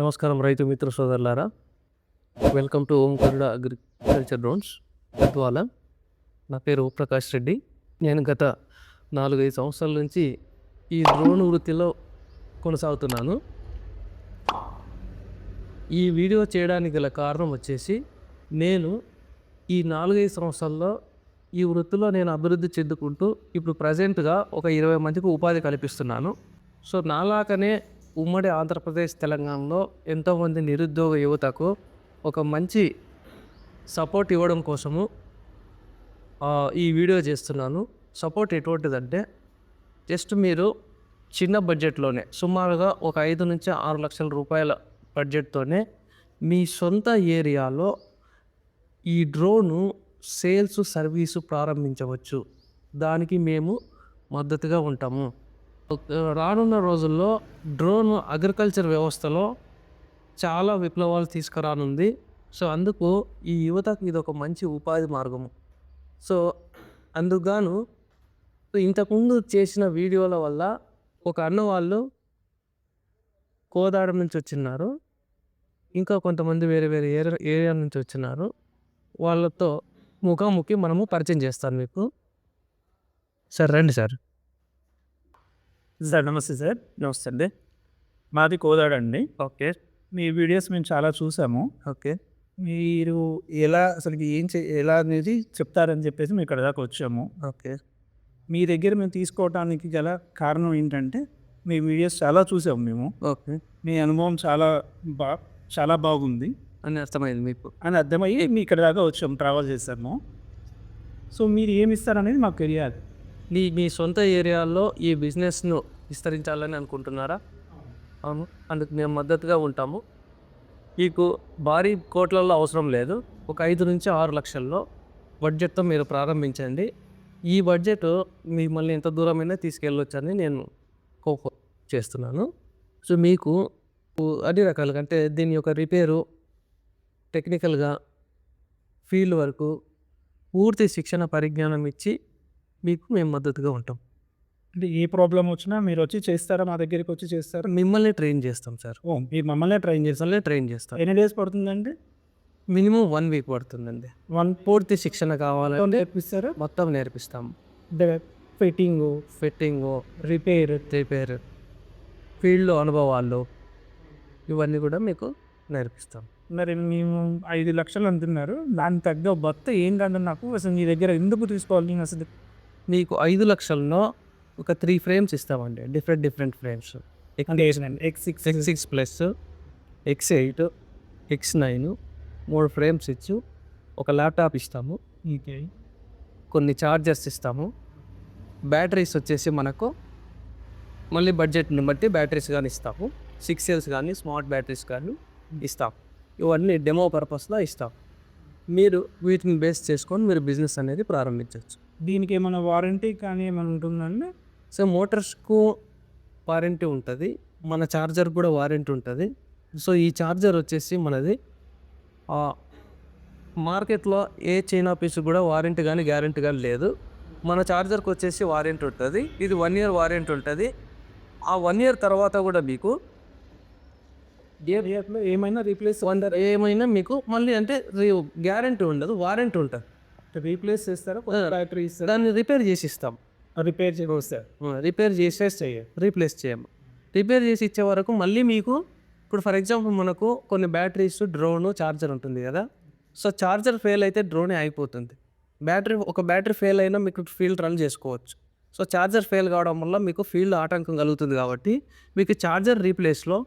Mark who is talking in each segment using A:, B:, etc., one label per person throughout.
A: నమస్కారం రైతు మిత్ర సోదరులారా. Welcome to Omkaruda agriculture drones Gadwal నా పేరు ప్రకాష్ రెడ్డి. నేను గత నాలుగైదు సంవత్సరాల నుంచి ఈ డ్రోన్ వృత్తిలో కొనసాగుతున్నాను. ఈ వీడియో చేయడానికి గల కారణం వచ్చేసి నేను ఈ నాలుగైదు సంవత్సరాల్లో ఈ వృత్తిలో నేను అభివృద్ధి చెందుకుంటూ ఇప్పుడు ప్రజెంట్గా ఒక ఇరవై మందికి ఉపాధి కల్పిస్తున్నాను. సో నాలాగనే ఉమ్మడి ఆంధ్రప్రదేశ్ తెలంగాణలో ఎంతోమంది నిరుద్యోగ యువతకు ఒక మంచి సపోర్ట్ ఇవ్వడం కోసము ఈ వీడియో చేస్తున్నాను. సపోర్ట్ ఎటువంటిదంటే జస్ట్ మీరు చిన్న బడ్జెట్లోనే సుమారుగా ఒక ఐదు నుంచి ఆరు లక్షల రూపాయల బడ్జెట్తోనే మీ సొంత ఏరియాలో ఈ డ్రోను సేల్స్ సర్వీసు ప్రారంభించవచ్చు. దానికి మేము మద్దతుగా ఉంటాము. రానున్న రోజుల్లో డ్రోన్ అగ్రికల్చర్ వ్యవస్థలో చాలా విప్లవాలు తీసుకురానుంది. సో అందుకు ఈ యువతకు ఇది ఒక మంచి ఉపాధి మార్గము. సో అందుకుగాను ఇంతకుముందు చేసిన వీడియోల వల్ల ఒక అన్న వాళ్ళు కోదాడ నుంచి వచ్చిన్నారు ఇంకా కొంతమంది వేరే వేరే ఏరియా ఏరియా నుంచి వచ్చినారు. వాళ్ళతో ముఖాముఖి మనము పరిచయం చేస్తాను మీకు. సార్ రండి సార్.
B: సార్ నమస్తే. సార్
A: నమస్తే అండి
B: మాది కోదాడ అండి.
A: ఓకే.
B: మీ వీడియోస్ మేము చాలా చూసాము.
A: ఓకే.
B: మీరు ఎలా అసలు ఏం చే ఎలా అనేది చెప్తారని చెప్పేసి మేము ఇక్కడ దాకా వచ్చాము.
A: ఓకే.
B: మీ దగ్గర మేము తీసుకోవడానికి గల కారణం ఏంటంటే మీ వీడియోస్ చాలా చూసాము మేము.
A: ఓకే.
B: మీ అనుభవం చాలా బా చాలా బాగుంది.
A: అని అర్థమైంది మీకు.
B: అని అర్థమయ్యి మీ ఇక్కడ దాకా వచ్చాము ట్రావెల్ చేసాము. సో మీరు ఏమి ఇస్తారనేది మాకు తెలియాలి.
A: మీ మీ సొంత ఏరియాలో ఈ బిజినెస్ను విస్తరించాలని అనుకుంటున్నారా? అవును. అందుకు మేము మద్దతుగా ఉంటాము. మీకు భారీ కోట్లలో అవసరం లేదు. ఒక ఐదు నుంచి ఆరు లక్షల్లో బడ్జెట్తో మీరు ప్రారంభించండి. ఈ బడ్జెట్ మిమ్మల్ని ఎంత దూరమైనా తీసుకెళ్ళొచ్చని నేను కోకో చేస్తున్నాను. సో మీకు అన్ని రకాలుగా అంటే దీని యొక్క రిపేరు టెక్నికల్గా ఫీల్డ్ వరకు పూర్తి శిక్షణ పరిజ్ఞానం ఇచ్చి మీకు మేము మద్దతుగా ఉంటాం.
B: అంటే ఏ ప్రాబ్లం వచ్చినా మీరు వచ్చి చేస్తారా? మా దగ్గరికి వచ్చి చేస్తారా?
A: మిమ్మల్ని ట్రైన్ చేస్తాం సార్.
B: ఓ మీరు మమ్మల్ని ట్రైన్
A: మిమ్మల్ని ట్రైన్ చేస్తాం
B: ఎన్ని డేస్ పడుతుందండి?
A: మినిమం వన్ వీక్ పడుతుందండి.
B: వన్
A: పూర్తి శిక్షణ కావాలంటే
B: నేర్పిస్తారా?
A: మొత్తం నేర్పిస్తాం.
B: Fitting
A: fitting
B: repair.
A: రిపేర్ ఫీల్డ్లో అనుభవాలు ఇవన్నీ కూడా మీకు నేర్పిస్తాం.
B: మరి మేము ఐదు లక్షలు అంటున్నారు. దానికి తగ్గ భర్త ఏంటంటే నాకు. అసలు మీ దగ్గర ఎందుకు తీసుకోవాలి? నేను అసలు
A: మీకు ఐదు లక్షల్లో ఒక త్రీ ఫ్రేమ్స్ ఇస్తామండి. Different different frames.
B: X six
A: X six plus X eight X nine మూడు ఫ్రేమ్స్ ఇచ్చు ఒక ల్యాప్టాప్ ఇస్తాము. కొన్ని చార్జర్స్ ఇస్తాము. బ్యాటరీస్ వచ్చేసి మనకు మళ్ళీ బడ్జెట్ని బట్టి బ్యాటరీస్ కానీ ఇస్తాము. సిక్స్ ఇయర్స్ కానీ స్మార్ట్ బ్యాటరీస్ కానీ ఇస్తాం ఇవన్నీ డెమో పర్పస్లో ఇస్తాం మీరు వీటిని బేస్ చేసుకొని మీరు బిజినెస్ అనేది ప్రారంభించవచ్చు.
B: దీనికి ఏమైనా వారంటీ కానీ ఏమైనా ఉంటుందండి?
A: సో మోటార్స్కు వారంటీ ఉంటుంది. మన చార్జర్ కూడా వారంటీ ఉంటుంది. సో ఈ చార్జర్ వచ్చేసి మనది మార్కెట్లో ఏ చైనా పీస్ కూడా వారంటీ కానీ గ్యారంటీ కానీ లేదు. మన చార్జర్కి వచ్చేసి వారంటీ ఉంటుంది. ఇది వన్ ఇయర్ వారంటీ ఉంటుంది. ఆ వన్ ఇయర్ తర్వాత కూడా మీకు
B: ఏమైనా రీప్లేస్
A: వన్ ఏమైనా మీకు మళ్ళీ అంటే గ్యారంటీ ఉండదు వారంటీ ఉంటుంది.
B: రీప్లేస్ చేస్తారా? బ్యాటరీ ఇస్తారా?
A: దాన్ని రిపేర్ చేసి ఇస్తాం
B: రిపేర్ చేస్తారు
A: రిపేర్ చేసేస్తే రీప్లేస్ చేయము రిపేర్ చేసి ఇచ్చే వరకు మళ్ళీ మీకు ఇప్పుడు ఫర్ ఎగ్జాంపుల్ మనకు కొన్ని బ్యాటరీస్ డ్రోన్ చార్జర్ ఉంటుంది కదా. సో చార్జర్ ఫెయిల్ అయితే డ్రోనే అయిపోతుంది. బ్యాటరీ ఒక బ్యాటరీ ఫెయిల్ అయినా మీకు ఫీల్డ్ రన్ చేసుకోవచ్చు. సో చార్జర్ ఫెయిల్ కావడం వల్ల మీకు ఫీల్డ్ ఆటంకం కలుగుతుంది కాబట్టి మీకు చార్జర్ రీప్లేస్లో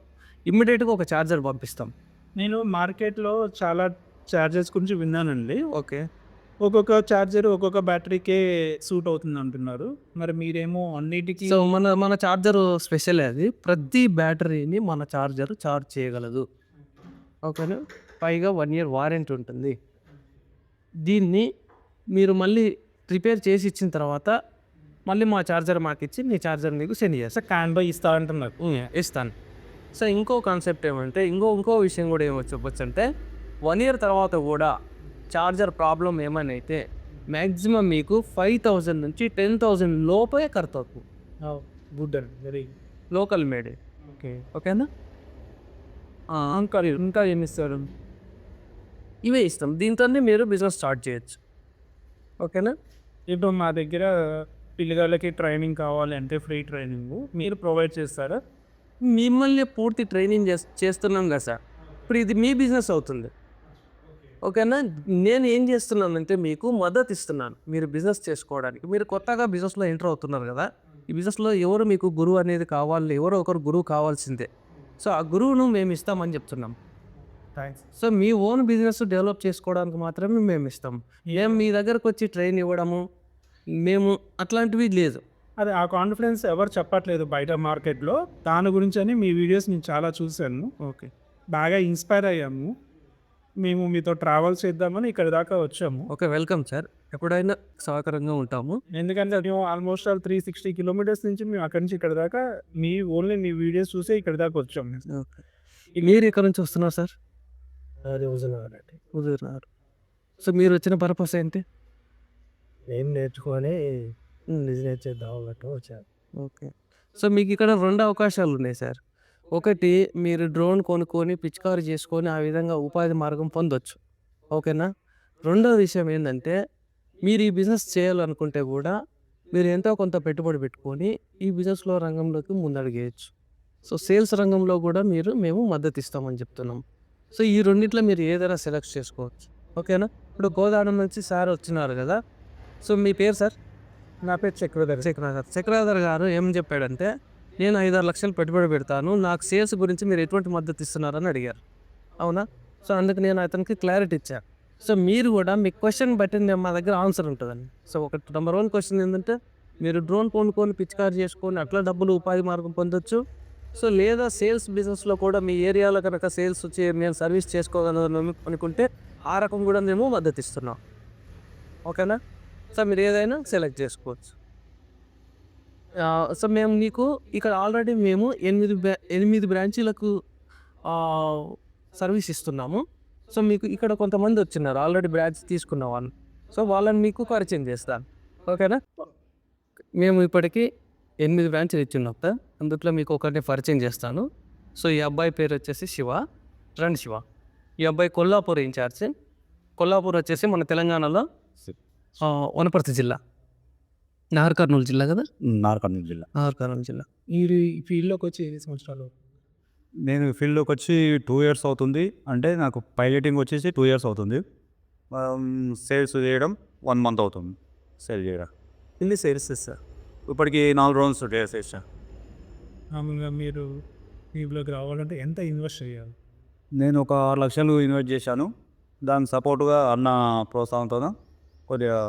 A: ఇమ్మీడియట్గా ఒక చార్జర్ పంపిస్తాం.
B: నేను మార్కెట్లో చాలా చార్జర్స్ గురించి విన్నానండి.
A: ఓకే.
B: ఒక్కొక్క చార్జర్ ఒక్కొక్క బ్యాటరీకే సూట్ అవుతుంది అంటున్నారు. మరి మీరేమో అన్నిటికీ
A: సో మన మన చార్జర్ స్పెషల్ అది. ప్రతి బ్యాటరీని మన చార్జర్ చార్జ్ చేయగలదు. ఓకేనా పైగా వన్ ఇయర్ వారంటీ ఉంటుంది. దీన్ని మీరు మళ్ళీ రిపేర్ చేసి ఇచ్చిన తర్వాత మళ్ళీ మా చార్జర్ మాకు ఇచ్చి మీ చార్జర్ మీకు సెండ్ చేస్తాం.
B: క్యాన్ బై ఇస్తా అంటున్నారు.
A: ఇస్తాను. సో ఇంకో కాన్సెప్ట్ ఏమంటే ఇంకో ఇంకో విషయం కూడా ఏమో చెప్పొచ్చు అంటే వన్ ఇయర్ తర్వాత కూడా చార్జర్ ప్రాబ్లం ఏమైనా అయితే మ్యాక్సిమం మీకు ఫైవ్ థౌజండ్ నుంచి టెన్ థౌజండ్ లోపే ఖర్చు అవుతుంది
B: గుడ్ అండి వెరీ
A: లోకల్ మేడ్
B: ఓకే
A: ఓకేనా?
B: ఇంకా ఇంకా ఏమి ఇస్తారు?
A: ఇవే ఇస్తాం. దీంతోనే మీరు బిజినెస్ స్టార్ట్ చేయొచ్చు. ఓకేనా?
B: ఇప్పుడు మా దగ్గర పిల్లగాళ్ళకి ట్రైనింగ్ కావాలి అంటే ఫ్రీ ట్రైనింగ్. మీరు ప్రొవైడ్ చేస్తారా?
A: మిమ్మల్ని పూర్తి ట్రైనింగ్ చేస్ చేస్తున్నాం కదా సార్. ఇప్పుడు ఇది మీ బిజినెస్ అవుతుంది. ఓకేనా నేను ఏం చేస్తున్నానంటే మీకు మద్దతు ఇస్తున్నాను మీరు బిజినెస్ చేసుకోవడానికి. మీరు కొత్తగా బిజినెస్లో ఎంటర్ అవుతున్నారు కదా ఈ బిజినెస్లో ఎవరు మీకు గురువు అనేది కావాలి ఎవరో ఒకరు గురువు కావాల్సిందే. సో ఆ గురువును మేము ఇస్తామని చెప్తున్నాం.
B: థ్యాంక్స్
A: సో మీ ఓన్ బిజినెస్ డెవలప్ చేసుకోవడానికి మాత్రమే మేము ఇస్తాం. ఏం మీ దగ్గరకు వచ్చి ట్రైన్ ఇవ్వడము మేము అట్లాంటివి లేదు.
B: అదే ఆ కాన్ఫిడెన్స్ ఎవరు చెప్పట్లేదు బయట మార్కెట్లో. దాని గురించి అని మీ వీడియోస్ నేను చాలా చూశాను.
A: ఓకే.
B: బాగా ఇన్స్పైర్ అయ్యాము. మేము మీతో ట్రావెల్ చేద్దామని ఇక్కడ దాకా వచ్చాము.
A: ఓకే వెల్కమ్ సార్ ఎప్పుడైనా సహకారంగా ఉంటాము.
B: ఎందుకంటే మేము almost all three sixty kilometres నుంచి మేము అక్కడి నుంచి ఇక్కడ దాకా మీ ఓన్లీ మీ వీడియోస్ చూసే ఇక్కడ దాకా వచ్చాము
A: మీరు ఎక్కడి నుంచి వస్తున్నారు సార్
C: అది హుజునగర్
A: కుదురున్నారు సో మీరు వచ్చిన పర్పస్ ఏంటి?
C: ఏం నేర్చుకొని బిజినెస్ చేద్దాం అన్నట్టు వచ్చాను.
A: ఓకే. సో మీకు ఇక్కడ రెండు అవకాశాలు ఉన్నాయి సార్ ఒకటి మీరు డ్రోన్ కొనుక్కొని పిచికారి చేసుకొని ఆ విధంగా ఉపాధి మార్గం పొందొచ్చు. ఓకేనా? రెండో విషయం ఏంటంటే మీరు ఈ బిజినెస్ చేయాలనుకుంటే కూడా మీరు ఎంతో కొంత పెట్టుబడి పెట్టుకొని ఈ బిజినెస్లో రంగంలోకి ముందడిగేయచ్చు. సో సేల్స్ రంగంలో కూడా మీరు మేము మద్దతు ఇస్తామని చెప్తున్నాం. సో ఈ రెండిట్లో మీరు ఏదైనా సెలెక్ట్ చేసుకోవచ్చు. ఓకేనా? ఇప్పుడు గోదావరి నుంచి సార్ వచ్చినారు కదా? సో మీ పేరు సార్?
B: నా పేరు చక్రధర్.
A: చక్రధర్. చక్రధర్ గారు ఏం చెప్పాడంటే నేను ఐదారు లక్షలు పెట్టుబడి పెడతాను నాకు సేల్స్ గురించి మీరు ఎటువంటి మద్దతు ఇస్తున్నారని అడిగారు. అవునా? సో అందుకు నేను అతనికి క్లారిటీ ఇచ్చాను సో మీరు కూడా మీ క్వశ్చన్ బట్టి నేను మా దగ్గర ఆన్సర్ ఉంటుందండి. సో ఒక నెంబర్ వన్ క్వశ్చన్ ఏంటంటే మీరు డ్రోన్ కొనుక్కొని పిచికారి చేసుకొని అట్లా డబ్బులు ఉపాధి మార్గం పొందొచ్చు. సో లేదా సేల్స్ బిజినెస్లో కూడా మీ ఏరియాలో కనుక సేల్స్ వచ్చి నేను సర్వీస్ చేసుకోగలను అనుకుంటే ఆ రకం కూడా మేము మద్దతు ఇస్తున్నాం. ఓకేనా? సో మీరు ఏదైనా సెలెక్ట్ చేసుకోవచ్చు. సో మేము మీకు ఇక్కడ ఆల్రెడీ మేము ఎనిమిది ఎనిమిది బ్రాంచీలకు సర్వీస్ ఇస్తున్నాము. సో మీకు ఇక్కడ కొంతమంది వచ్చినారు ఆల్రెడీ బ్రాంచ్ తీసుకున్న వాళ్ళు. సో వాళ్ళని మీకు పరిచయం చేస్తాను ఓకేనా? మేము ఇప్పటికీ ఎనిమిది బ్రాంచ్లు ఇచ్చున్నాం సార్ అందుట్లో మీకు ఒకరిని పరిచయం చేస్తాను. సో ఈ అబ్బాయి పేరు వచ్చేసి శివ రండి శివ. ఈ అబ్బాయి కొల్లాపూర్ ఇన్ఛార్జ్. కొల్లాపూర్ వచ్చేసి మన తెలంగాణలో వనపర్తి జిల్లా. నాగర్ కర్నూలు జిల్లా కదా?
C: నార్కర్నూలు జిల్లా.
A: నాగర్ కర్నూలు జిల్లా.
B: మీరు ఈ ఫీల్డ్లోకి వచ్చి ఎన్ని సంవత్సరాలు?
C: నేను ఫీల్డ్లోకి వచ్చి టూ ఇయర్స్ అవుతుంది. అంటే నాకు పైలటింగ్ వచ్చేసి టూ ఇయర్స్ అవుతుంది. సేల్స్ చేయడం వన్ మంత్ అవుతుంది. సేల్ చేయడం.
A: ఎన్ని సేల్స్ సార్
C: ఇప్పటికి నాలుగు రౌండ్స్ చేసేసా
B: మామూలుగా మీరు ఫీల్డ్లోకి రావాలంటే ఎంత ఇన్వెస్ట్ చేయాలి?
C: నేను ఒక ఆరు లక్షలు ఇన్వెస్ట్ చేశాను. దానికి సపోర్ట్గా అన్న ప్రోత్సాహంతో కొద్దిగా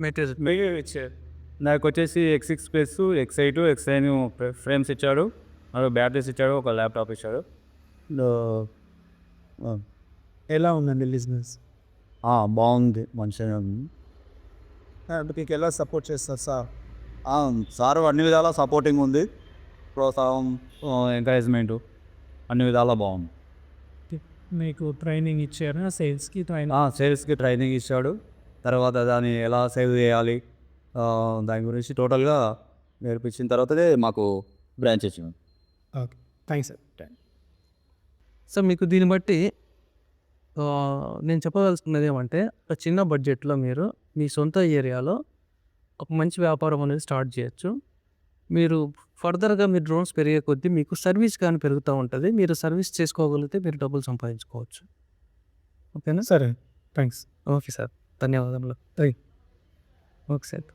A: మెటీరియల్
B: మీరు ఇచ్చారు
C: నాకు వచ్చేసి X six plus X eight X nine frames ఇచ్చాడు. మరియు బ్యాటరీస్ ఇచ్చాడు ఒక ల్యాప్టాప్ ఇచ్చాడు.
B: ఎలా ఉందండి బిజినెస్
C: ఆ, బాగుంది. మంచిగా ఉంది.
B: మీకు ఎలా సపోర్ట్ చేస్తారు సార్?
C: ఆ, సార్ అన్ని విధాలా సపోర్టింగ్ ఉంది. ప్రోత్సాహం ఎంకరేజ్మెంట్ అన్ని విధాలా బాగుంది.
B: మీకు ట్రైనింగ్ ఇచ్చారా? సేల్స్కి ట్రైనింగ్
C: ఆ, సేల్స్కి ట్రైనింగ్ ఇచ్చాడు. తర్వాత దాన్ని ఎలా సేవ్ చేయాలి ఆ, దాని గురించి టోటల్గా నేర్పించిన తర్వాతనే మాకు బ్రాంచ్ ఇచ్చింది
B: ఓకే. Thanks sir.
A: సో మీకు దీన్ని బట్టి ఆ, నేను చెప్పదలుచుకున్నది ఏమంటే ఒక చిన్న బడ్జెట్లో మీరు మీ సొంత ఏరియాలో ఒక మంచి వ్యాపారం అనేది స్టార్ట్ చేయొచ్చు. మీరు ఫర్దర్గా మీ డ్రోన్స్ పెరిగే కొద్దీ మీకు సర్వీస్ కానీ పెరుగుతూ ఉంటుంది. మీరు సర్వీస్ చేసుకోగలిగితే మీరు డబ్బులు సంపాదించుకోవచ్చు. ఓకేనా?
B: సరే. Thanks
A: okay sir. ధన్యవాదములు ఓకే సార్